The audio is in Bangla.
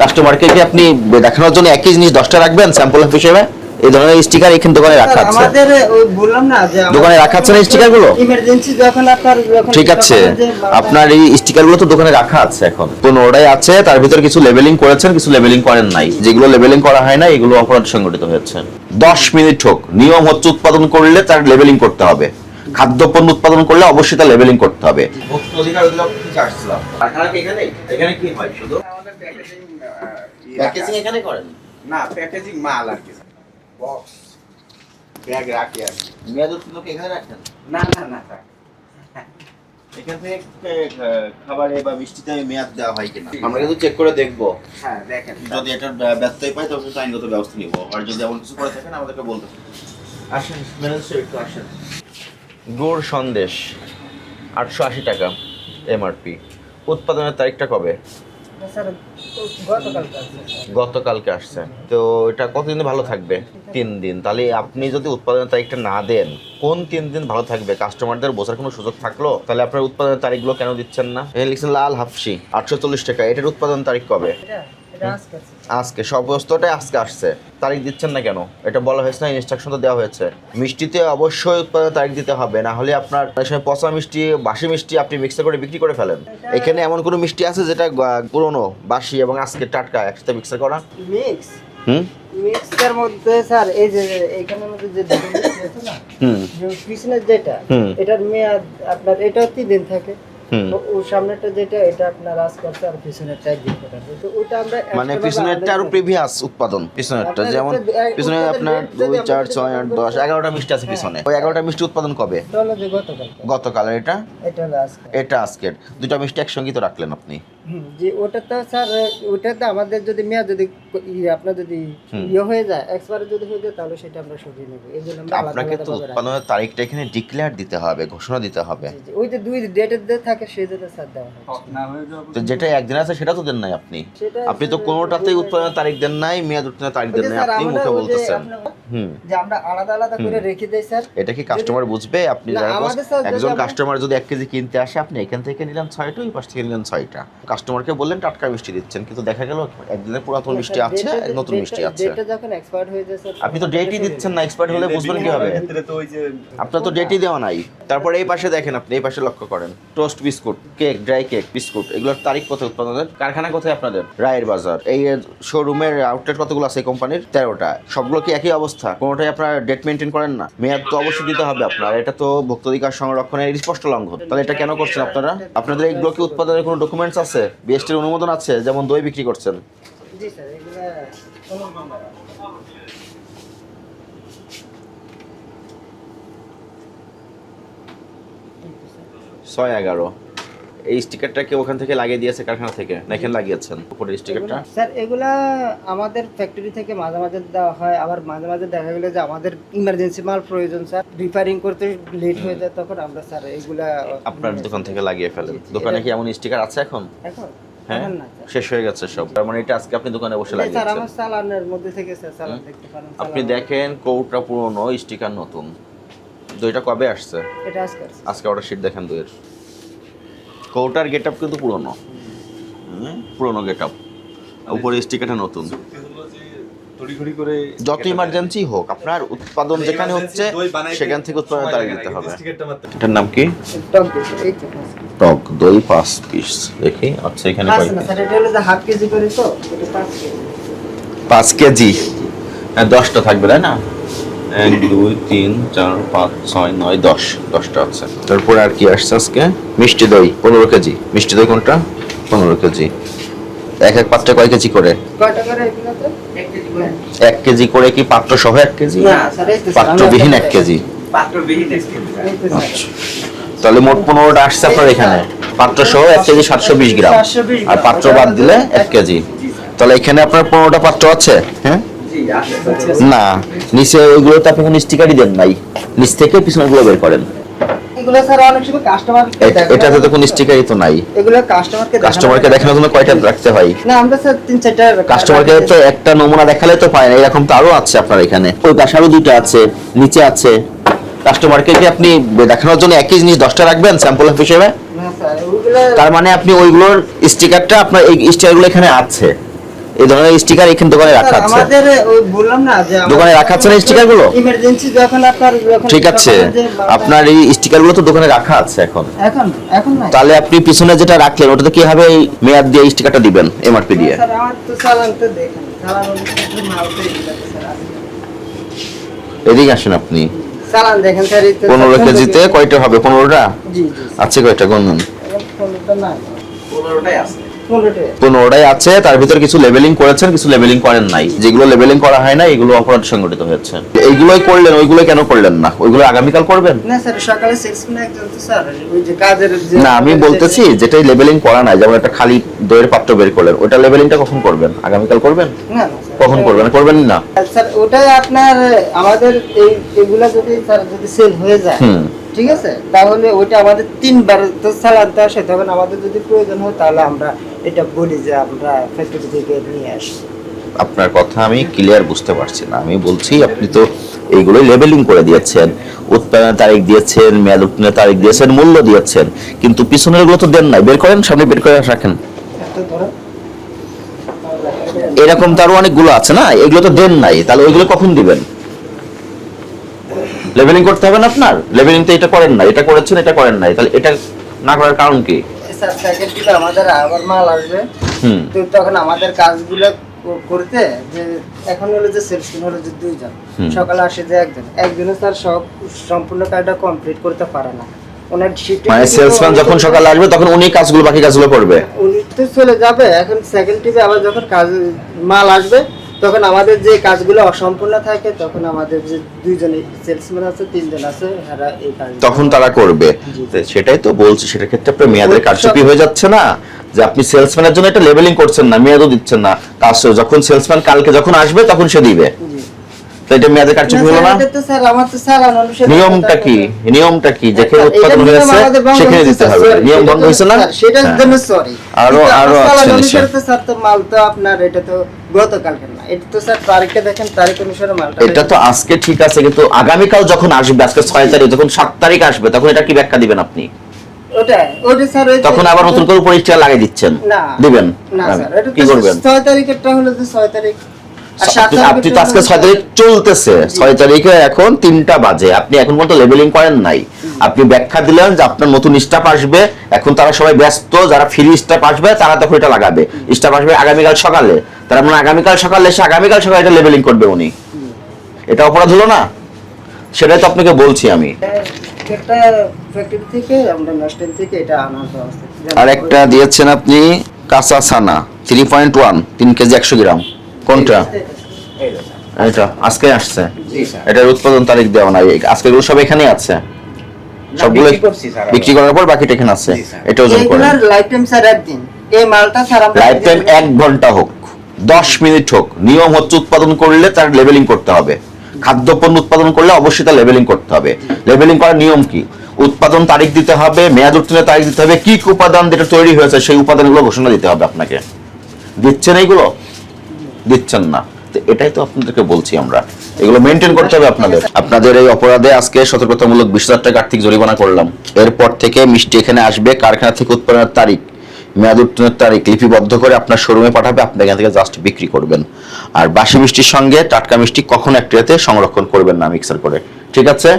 কাস্টমারকে কি আপনি দেখানোর জন্য একই জিনিস দশটা রাখবেন স্যাম্পল হিসেবে? এই ধরনের স্টিকার এখানে দোকানে রাখা আছে। আমাদের ওই বললাম না যে দোকানে রাখা আছে না স্টিকারগুলো? ইমার্জেন্সি যখন আপনার যখন ঠিক আছে। আপনার এই স্টিকারগুলো তো দোকানে রাখা আছে এখন। পনেরোটাই আছে তার ভিতর কিছু লেবেলিং করেছেন কিছু লেবেলিং করেন নাই। যেগুলো লেবেলিং করা হয় না এগুলো অপরাধ সংগঠিত হয়েছে। দশ মিনিট হোক নিয়ম হচ্ছে উৎপাদন করলে তার লেবেলিং করতে হবে। খাদ্যপণ্য উৎপাদন করলে অবশ্যই তার লেবেলিং করতে হবে। এখানে? এখানে কি হয় শুধু? আমাদের প্যাকেজিং এখানে করেন? না প্যাকেজিং মাল আর কি। বক্স ব্যাগ রাখি আর কি। মেয়াদ উত্তীর্ণ এখানে রাখেন? না না না এখান থেকে খাবারে বা মিষ্টিতে মেয়াদ দেওয়া হয় কিনা? আমরা কিন্তু চেক করে দেখব। হ্যাঁ দেখেন। যদি পাই তখন কিন্তু আইনগত ব্যবস্থা নিব। আর যদি এমন কিছু করে থাকেন আমাদেরকে বলতে। আসেন ম্যানেজার একটু আসেন। গুড় সন্দেশ আটশো আশি টাকা এমআরপি উৎপাদনের তারিখটা কবে? স্যার গতকালকে আসছে। তো এটা কতদিন ভালো থাকবে? তিন দিন। তাহলে আপনি যদি উৎপাদনের তারিখটা না দেন, কোন তিন দিন ভালো থাকবে? কাস্টমারদের বোঝার কোনো সুযোগ থাকল? তাহলে আপনার উৎপাদনের তারিখগুলো কেন দিচ্ছেন না? লিখছেন লাল হাফসি, আটশো চল্লিশ টাকা। এটার উৎপাদন তারিখ কবে? আজকে সমস্তটাই আজকে। আসছে। তারিখ দিচ্ছেন না কেন? এটা বলা হয়েছে না ইনস্ট্রাকশন তো দেওয়া হয়েছে। মিষ্টিতে অবশ্যই উৎপাদন তারিখ দিতে হবে না হলে আপনার সময় পচা মিষ্টি বাসি মিষ্টি আপনি মিক্সার করে বিক্রি করে ফেলেন। এখানে এমন কোনো মিষ্টি আছে যেটা পুরনো বাসি এবং আজকে টাটকা একসাথে মিক্সার করা? মিক্স হুম? মিক্সের মধ্যে স্যার এই যে এইখানের মধ্যে যে হুম। যেটা এটার মেয়াদ আপনার এটাও তিন দিন থাকে। সামনেরটা যেটা এটা আপনার আজ করছে আর পিছনেরটা একদিন তো ওটা আমরা মানে পিছনেরটা আরও প্রিভিয়াস উৎপাদন পিছনেরটা। যেমন পিছনে আপনার দুই চার ছয় আট দশ এগারোটা মিষ্টি আছে পিছনে। ওই এগারোটা মিষ্টি উৎপাদন কবে? গতকাল গতকাল এটা? এটা আজকে এটা আজকের। দুটো মিষ্টি একসঙ্গে তো রাখলেন আপনি। যে ওটা তো স্যার ওটাতে আমাদের যদি মেয়াদ যদি আপনার যদি ইয়ে হয়ে যায় এক্সপায়ার যদি হয়ে যায় তাহলে সেটা আমরা সরিয়ে নেব। এই জন্য আমরা আপনাকে তো উৎপাদনের তারিখটা এখানে ডিক্লেয়ার দিতে হবে ঘোষণা দিতে হবে। ওই যে দুই ডেটের দিয়ে থাকে সেই জন্য স্যার দেওয়া না হয়ে যাবে তো যেটা একদিন আছে সেটা তো দেন নাই আপনি। আপনি তো কোনোটাতেই উৎপাদনের তারিখ দেন নাই মেয়াদ উত্তীর্ণের তারিখ দেন নাই আপনি মুখে বলতেছেন। হুম। যে আমরা আলাদা আলাদা করে রেখে দেই স্যার। এটা কি কাস্টমার বুঝবে? আপনি একজন কাস্টমার যদি এক কেজি কিনতে আসে আপনি এখান থেকে নিলেন ছয়টা ওই পাশ থেকে নিলেন ছয়টা। কাস্টমারকে বললেন টাটকা মিষ্টি দিচ্ছেন। কিন্তু দেখা গেল একদিনের পুরাতন মিষ্টি আছে নতুন মিষ্টি আছে। ডেটটা যখন এক্সপায়ার হয়ে যায় স্যার আপনি তো ডেটই দিচ্ছেন না এক্সপায়ার হলে বুঝবেন কি হবে ভিতরে তো ওই যে আপনার তো ডেটই দেওয়া নাই। তারপরে এই পাশে দেখেন আপনি, এই পাশে লক্ষ্য করেন। Toast biscuit, cake, dry cake, biscuit, এগুলোর তারিখ কোথায় উৎপাদনের? কারখানা কোথায় আপনাদের? রায়ের বাজার। এই শোরুমের আউটলেট কতগুলো আছে এই কোম্পানির তেরোটা। সবগুলো কি একই অবস্থা? কোনোটাই আপনার ডেট মেনটেন করেন না? মেয়াদ তো অবশ্যই দিতে হবে আপনার। এটা তো ভোক্তাধিকার সংরক্ষণের স্পষ্ট লঙ্ঘন। তাহলে এটা কেন করছেন আপনারা? আপনাদের এইগুলো কি উৎপাদনের কোনো ডকুমেন্টস আছে? বিএসটির অনুমোদন আছে, যেমন দই বিক্রি করছেন। জি স্যার এগুলা কোনো ছয় এগারো। এই স্টিকারটাকে ওখান থেকে লাগিয়ে দিয়েছে কারখানা থেকে? না এখানে লাগিয়েছেন? উপরের স্টিকারটা স্যার এগুলা আমাদের ফ্যাক্টরি থেকে মাঝে মাঝে দেওয়া হয়। আবার মাঝে মাঝে দেখা গেলো যে আমাদের ইমার্জেন্সি মাল প্রয়োজন স্যার। রিপেয়ারিং করতে লেট হয়ে যায় তখন আমরা স্যার এগুলা আপনার দোকান থেকে লাগিয়ে ফেলেন। দোকানে কি এমন স্টিকার আছে এখন? এখন? হ্যাঁ? না শেষ হয়ে গেছে সব। তার মানে এটা আজকে আপনি দোকানে বসে স্যার আমার চালানের মধ্যে থেকে স্যার চালান দেখতে পারেন। আপনি দেখেন কৌটা পুরনো স্টিকার নতুন। দইটা কবে আসছে? এটা আজকে আসছে। আজকে অর্ডার শিট দেখেন দইয়ের। কৌটার গেট আপ কিন্তু পুরনো। পুরনো গেট আপ উপরে স্টিকারটা নতুন। যত ইমার্জেন্সি হোক আপনার উৎপাদন যেখানে হচ্ছে সেখান থেকে উৎপাদন তারিখ দিতে হবে। এটার নাম কি? টক দই, পাঁচ পিস দেখি। আচ্ছা এখানে পাঁচ কয়েকটা না স্যার এটা হলো যে হাফ কেজি করে তো এটা পাঁচ কেজি। পাঁচ কেজি। হ্যাঁ দশটা থাকবে তাই না? এক দুই তিন চার পাঁচ ছয় নয় দশ। দশটা আছে। তারপরে আর কি আসছে আজকে? মিষ্টি দই পনেরো কেজি। মিষ্টি দই কোনটা? পনেরো কেজি। এক এক পাত্রে কয় কেজি করে? এক কেজি করে। এক কেজি করে কি পাত্র সহ এক কেজি। পাত্রবিহীন এক কেজি। আচ্ছা। তাহলে মোট পনেরোটা আসছে আপনার এখানে। পাত্র সহ এক কেজি সাতশো বিশ গ্রাম। আর পাত্র বাদ দিলে এক কেজি। তাহলে এখানে আপনার পনেরোটা পাত্র আছে? হ্যাঁ? না নিচে ওইগুলোতে আপনি কোনো স্টিকারই দেন নাই। নিচ থেকে পিছনেগুলো বের করেন। এগুলো স্যার অনেক সময় কাস্টমার এটাতে তো কোনো স্টিকারই তো নাই। এগুলো কাস্টমারকে কাস্টমারকে দেখানোর জন্য কয়টা রাখতে হয়? না আমরা স্যার তিন চারটা কাস্টমারকে তো একটা নমুনা দেখালে তো পায় না এরকম তো আরও আছে আপনার এখানে। ওই পাশে আরও আছে নিচে আছে। কাস্টমারকে কি আপনি দেখানোর জন্য একই জিনিস দশটা রাখবেন স্যাম্পল হিসেবে তার মানে আপনি ওইগুলোর স্টিকারটা আপনার এই স্টিকারগুলো এখানে আছে। এই ধরনের স্টিকার এখানে দোকানে রাখা আছে। আমাদের বললাম না যে দোকানে রাখা আছে না sticker গুলো? ইমার্জেন্সি যখন আপনার ঠিক আছে। আপনার এই স্টিকারগুলো তো দোকানে রাখা আছে এখন। এখন এখন নাই। তাহলে আপনি পিছনে যেটা রাখলেন ওটাতে কি হবে এই মেয়াদ দিয়ে স্টিকারটা দিবেন এমআরপি দিয়ে? স্যার আমার তো চালান তো দেখেন চালান তো আছে। এদিকে আসেন আপনি। চালান দেখেন স্যার এই তো পনেরো কেজিতে কয়টা হবে? পনেরোটা? জি জি আছে কয়টা? গুনুন এখন পনেরোটা নাই। পনেরোটাই আছে। পনেরোটাই আছে তার ভিতরে কিছু লেভেলিং করেছেন কিছু লেভেলিং করেন নাই। যেগুলো লেভেলিং করা হয় না এগুলো অপরাধ সংগঠিত হয়েছে। এইগুলোই করলেন ওইগুলো কেন করলেন না? ওইগুলো আগামীকাল করবেন? না স্যার সকালে একজন তো স্যার ওই যে কাজের না আমি বলতেছি যেটাই লেভেলিং করা নাই যেমন একটা খালি দইয়ের পাত্র বের করলেন ওটা লেভেলিংটা কখন করবেন? আগামীকাল করবেন? না কখন করবেন? করবেন না। স্যার ওটাই আপনার আমাদের এই এগুলা যদি স্যার যদি সেল হয়ে যায়। ঠিক আছে? তাহলে ওইটা আমাদের তিনবার তো চালানতে আসে তখন আমাদের যদি প্রয়োজন হয় তাহলে আমরা এটা বলি যে আমরা ফ্যাক্টরি থেকে নিয়ে আসি আপনার কথা আমি ক্লিয়ার বুঝতে পারছি না। আমি বলছি আপনি তো এইগুলো লেবেলিং করে দিয়েছেন উৎপাদনের তারিখ দিয়েছেন মেয়াদ উত্তীর্ণের তারিখ দিয়েছেন মূল্য দিয়েছেন কিন্তু পিছনেরগুলো তো দেন নাই। বের করেন সামনে বের করে রাখেন। এরকম তো আরও অনেকগুলো আছে না? এগুলো তো দেন নাই। তাহলে ওইগুলো কখন দিবেন? লেভেলিং করতে হবে না আপনার? লেভেলিং তো এটা করেন না এটা করেছেন এটা করেন নাই তাহলে এটা না করার কারণ কি? স্যার সেকেন্ড দিলে আমাদের আবার মাল আসবে। হুম। তো তখন আমাদের কাজগুলো করতে যে এখন হলো যে সেলসম্যান হলো যে দুইজন সকালে আসে যে একজন। একজনে স্যার সব সম্পূর্ণ কাজটা কমপ্লিট করতে পারে না। ওনার শিফট মানে সেলসম্যান যখন সকালে আসবে তখন উনি কাজগুলো বাকি কাজগুলো করবে? উনি তো চলে যাবে। এখন সেকেন্ড টিপে আবার যখন কাজ মাল আসবে তখন আমাদের যে কাজগুলো অসম্পূর্ণ থাকে তখন আমাদের যে দুইজন সেলসম্যান আছে তিনজন আছে এরা এই কাজ তখন তারা করবে সেটাই তো বলছি সেটা ক্ষেত্রে আপনার মেয়াদের কারচুপি হয়ে যাচ্ছে না যে আপনি সেলসম্যানের জন্য একটা লেভেলিং করছেন না মেয়াদও দিচ্ছেন না কাজ। যখন সেলসম্যান কালকে যখন আসবে তখন সে দিবে জি। তো এটা কারচুপি হলো না? নিয়মটা কি? নিয়মটা কি? যেখানে উৎপাদন হয়েছে সেখানে দিতে হবে। নিয়ম ভঙ্গ হয়েছে না? সেটার হ্যাঁ। জন্য সরি আরো- আরও স্যার। তো মাল তো আপনার এটা তো গতকালকে না এটা তো স্যার তারিখটা দেখেন তারিখ অনুসারে মালটা এটা তো আজকে ঠিক আছে কিন্তু আগামীকাল যখন আসবে আজকে ছয় তারিখ যখন সাত তারিখ আসবে তখন এটা কি ব্যাখ্যা দিবেন আপনি? তখন আবার নতুন করে পরিষ্কার লাগিয়ে দিচ্ছেন। দিবেন? না হ্যাঁ। স্যার এটা কি করবেন? ছয় তারিখেরটা হলো যে ছয় তারিখ আপনি- আপনি তো আজকে ছয় তারিখ চলতেছে। ছয় তারিখে এখন তিনটা বাজে। আপনি এখন পর্যন্ত লেবেলিং করেন নাই। আপনি ব্যাখ্যা দিলেন যে আপনার নতুন স্টাফ আসবে। এখন তারা সবাই ব্যস্ত যারা ফ্রি স্টাফ আসবে তারা তখন এটা লাগাবে। স্টাফ আসবে আগামীকাল সকালে। তারা মানে আগামীকাল সকালে এসে আগামীকাল সকালে এটা লেবেলিং করবে উনি। এটা অপরাধ হলো না? সেটাই তো আপনাকে বলছি আমি। একটা ফ্যাক্টরি থেকে আমরা নাস্টেন থেকে এটা আনার ব্যবস্থা আর একটা দিয়েছেন আপনি কাঁচা ছানা থ্রি পয়েন্ট ওয়ান তিন কেজি একশো গ্রাম। কোনটা। এটা আজকে আসছে। এটার উৎপাদন তারিখ দেওয়া নাই। আজকে এগুলো সব এখানেই আছে। সবগুলো বিক্রি করার পর বাকিটা এখানে আছে। এটা ওজন করে লাইফ টাইম স্যার একদিন। এই মালটা স্যার লাইফ টাইম এক ঘণ্টা হোক দশ মিনিট হোক নিয়ম হচ্ছে উৎপাদন করলে তার লেভেলিং করতে হবে। খাদ্য পণ্য উৎপাদন করলে অবশ্যই তার লেভেলিং করতে হবে। লেভেলিং করার নিয়ম কি? উৎপাদন তারিখ দিতে হবে মেয়াদ উত্তীর্ণের তারিখ দিতে হবে কি কি উপাদান যেটা তৈরি হয়েছে সেই উপাদানগুলো ঘোষণা দিতে হবে আপনাকে। দিচ্ছেন এইগুলো? দিচ্ছেন না। তো এটাই তো আপনাদেরকে বলছি আমরা। এগুলো মেনটেন করতে হবে আপনাদের। আপনাদের এই অপরাধে আজকে সতর্কতামূলক বিশ হাজার টাকা আর্থিক জরিমানা করলাম। এরপর থেকে মিষ্টি এখানে আসবে, কারখানা থেকে উৎপাদনের তারিখ, মেয়াদ উত্তীর্ণের তারিখ লিপিবদ্ধ করে আপনার শোরুমে পাঠাবে, আপনি এখান থেকে জাস্ট বিক্রি করবেন। আর বাসি মিষ্টির সঙ্গে টাটকা মিষ্টি কখনো একটিতে সংরক্ষণ করবেন না মিক্সার করে। ঠিক আছে?